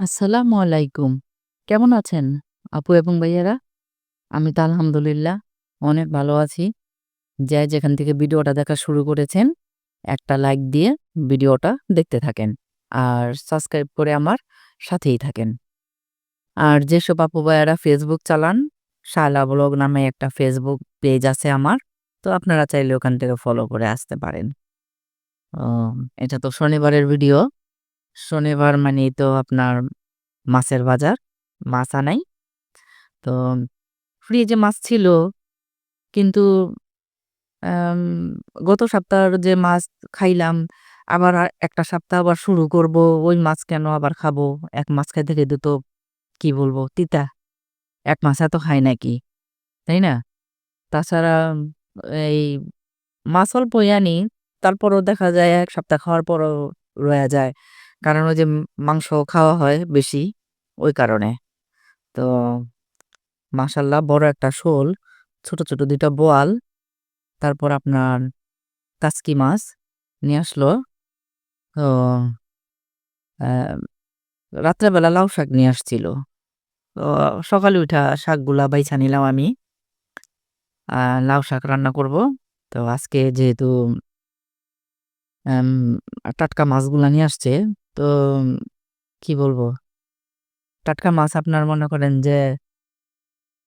আসসালামু আলাইকুম। কেমন আছেন আপু এবং ভাইয়ারা? আমি তো আলহামদুলিল্লাহ অনেক ভালো আছি। যে যেখান থেকে ভিডিওটা দেখা শুরু করেছেন, একটা লাইক দিয়ে ভিডিওটা দেখতে থাকেন। আর সাবস্ক্রাইব করে আমার সাথেই থাকেন। আর যেসব আপু ভাইয়ারা ফেসবুক চালান, শালা ব্লগ নামে একটা ফেসবুক পেজ আছে আমার। তো আপনারা চাইলে ওখান থেকে ফলো করে আসতে পারেন। এটা তো শনিবারের ভিডিও। শনিবার মানেই তো আপনার মাছের বাজার। মাছ আনাই। তো ফ্রিজে মাছ ছিল। কিন্তু গত সপ্তাহের যে মাছ খাইলাম, আবার একটা সপ্তাহ আবার শুরু করব। ওই মাছ কেন আবার খাব? এক মাছ খাইতে, খাইতে তো কি বলব তিতা। এক মাছ এত খাই নাকি? তাই না? তাছাড়া এই মাছ অল্পই আনি। তারপরও দেখা যায় এক সপ্তাহ খাওয়ার পরও রয়া যায়। কারণ ওই যে মাংস খাওয়া হয় বেশি, ওই কারণে। তো মাশাআল্লাহ বড় একটা শোল, ছোট, ছোট ২ টা বোয়াল, তারপর আপনার কাচকি মাছ নিয়ে আসলো। তো রাত্রেবেলা লাউ শাক নিয়ে আসছিল। তো সকালে উঠা শাকগুলা বাইছা নিলাম আমি। লাউ শাক রান্না করব। তো আজকে যেহেতু টাটকা মাছগুলা নিয়ে আসছে, তো কি বলব? টাটকা মাছ আপনার মনে করেন যে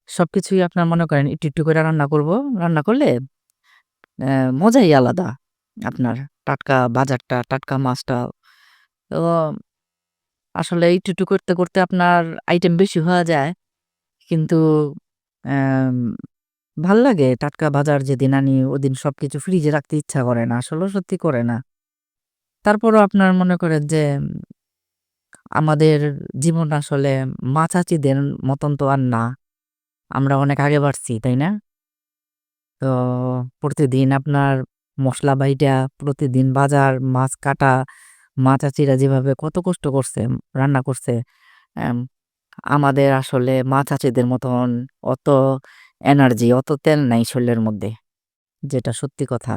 সবকিছুই আপনার মনে করেন একটু, একটু করে রান্না করব। রান্না করলে মজাই আলাদা। আপনার টাটকা বাজারটা, টাটকা মাছটা। তো আসলে একটু, একটু করতে, করতে আপনার আইটেম বেশি হওয়া যায়। কিন্তু ভালো লাগে টাটকা বাজার যেদিন আনি ওদিন সবকিছু ফ্রিজে রাখতে ইচ্ছা করে না। আসলেও সত্যি করে না। তারপরও আপনার মনে করেন যে আমাদের জীবন আসলে মা-চাচীদের মতন তো আর না। আমরা অনেক আগে বাড়ছি, তাই না? তো প্রতিদিন আপনার মশলা বাইটা, প্রতিদিন বাজার, মাছ কাটা, মা-চাচীরা যেভাবে কত কষ্ট করছে, রান্না করছে, আমাদের আসলে মা-চাচীদের মতন অত এনার্জি, অত তেল নাই শরীরের মধ্যে। যেটা সত্যি কথা।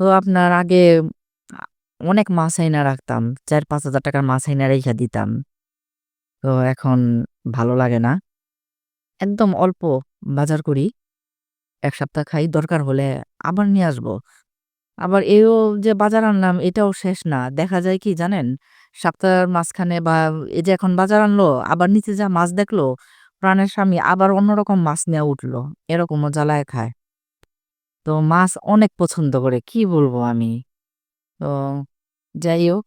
তো আপনার আগে অনেক মাছ আইনা রাখতাম। ৳৪-৫,০০০ টাকার মাছ আইনা রাইখা দিতাম। তো এখন ভালো লাগে না। একদম অল্প বাজার করি। এক সপ্তাহ খাই, দরকার হলে আবার নিয়ে আসব। আবার এও যে বাজার আনলাম এটাও শেষ না। দেখা যায় কি জানেন? সপ্তাহের মাঝখানে বা এই যে এখন বাজার আনলো, আবার নিচে যা মাছ দেখল, প্রাণের স্বামী আবার অন্যরকম মাছ নিয়া উঠল। এরকমও জ্বালায় খায়। তো মাছ অনেক পছন্দ করে। কি বলব আমি? তো যাই হোক,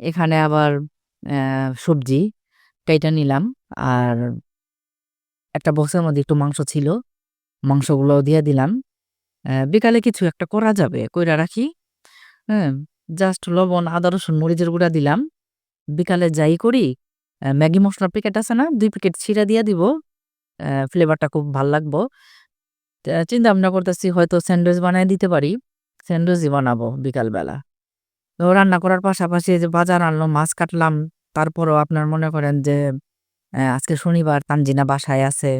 এখানে আবার সবজি কাইটা নিলাম। আর একটা বক্সের মধ্যে একটু মাংস ছিল। মাংসগুলো দিয়ে দিলাম। বিকালে কিছু একটা করা যাবে, কইরা রাখি। হ্যাঁ? জাস্ট লবণ, আদা, রসুন, মরিচের গুঁড়া দিলাম। বিকালে যাই করি, ম্যাগি মশলার প্যাকেট আছে না? দুই প্যাকেট ছিঁড়া দিয়ে দিব। ফ্লেভারটা খুব ভালো লাগবো। চিন্তা ভাবনা করতেছি হয়তো স্যান্ডউইচ বানায় দিতে পারি। স্যান্ডউইচই বানাবো বিকালবেলা। তো রান্না করার পাশাপাশি যে বাজার আনলাম, মাছ কাটলাম। তারপরেও আপনার মনে করেন যে আজকে শনিবার, তানজিনা বাসায় আছে।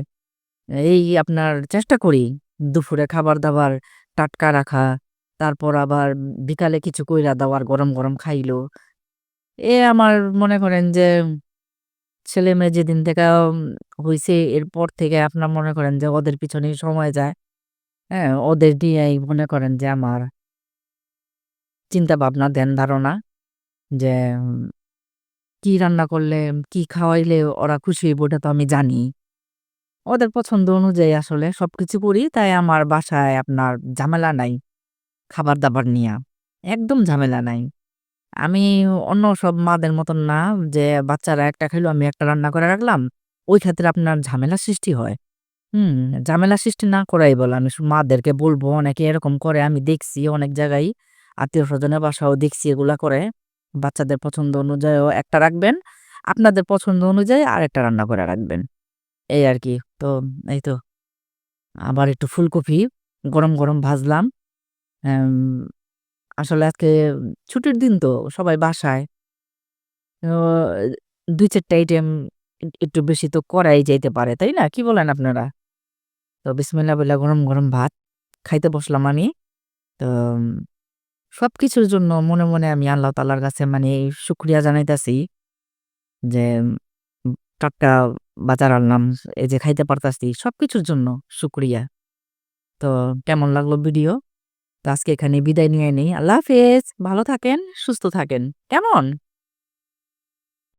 এই আপনার চেষ্টা করি দুপুরে খাবার-দাবার টাটকা রাখা। তারপর আবার বিকালে কিছু কইরা দেওয়ার গরম, গরম খাইলো। এ আমার মনে করেন যে ছেলে-মেয়ে যেদিন থেকে হইছে এরপর থেকে আপনার মনে করেন যে ওদের পিছনেই সময় যায়। হ্যাঁ? ওদের নিয়েই মনে করেন যে আমার চিন্তা ভাবনা, ধ্যান ধারণা যে কি রান্না করলে, কি খাওয়াইলে ওরা খুশি হইব ওটা তো আমি জানি। ওদের পছন্দ অনুযায়ী আসলে সবকিছু করি। তাই আমার বাসায় আপনার ঝামেলা নাই খাবার-দাবার নিয়া। একদম ঝামেলা নাই। আমি অন্য সব মাদের মতন না যে বাচ্চারা একটা খাইলো আমি একটা রান্না করে রাখলাম। ওই ক্ষেত্রে আপনার ঝামেলা সৃষ্টি হয়। হুম? ঝামেলা সৃষ্টি না করাই ভালো। আমি মাদেরকে বলব অনেকে এরকম করে আমি দেখছি অনেক জায়গায়। আত্মীয়স্বজনের বাসায়ও দেখছি এগুলা করে। বাচ্চাদের পছন্দ অনুযায়ীও একটা রাখবেন। আপনাদের পছন্দ অনুযায়ী আর একটা রান্না করে রাখবেন। এই আর কি তো এই তো। আবার একটু ফুলকপি গরম, গরম ভাজলাম। আসলে আজকে ছুটির দিন তো সবাই বাসায়। তো ২-৪ টা আইটেম একটু বেশি তো করাই যাইতে পারে, তাই না? কি বলেন আপনারা? তো বিসমিল্লাহ বইলা গরম, গরম ভাত খাইতে বসলাম আমি। তো সবকিছুর জন্য মনে, মনে আমি আল্লাহ তালার কাছে মানে সুক্রিয়া জানাইতেছি যে টাটকা বাজার আনলাম। এই যে খাইতে পারতাছি। সবকিছুর জন্য সুক্রিয়া তো কেমন লাগল ভিডিও? তো আজকে এখানে বিদায় নিয়ে নেই। আল্লাহ হাফেজ। ভালো থাকেন, সুস্থ থাকেন। কেমন?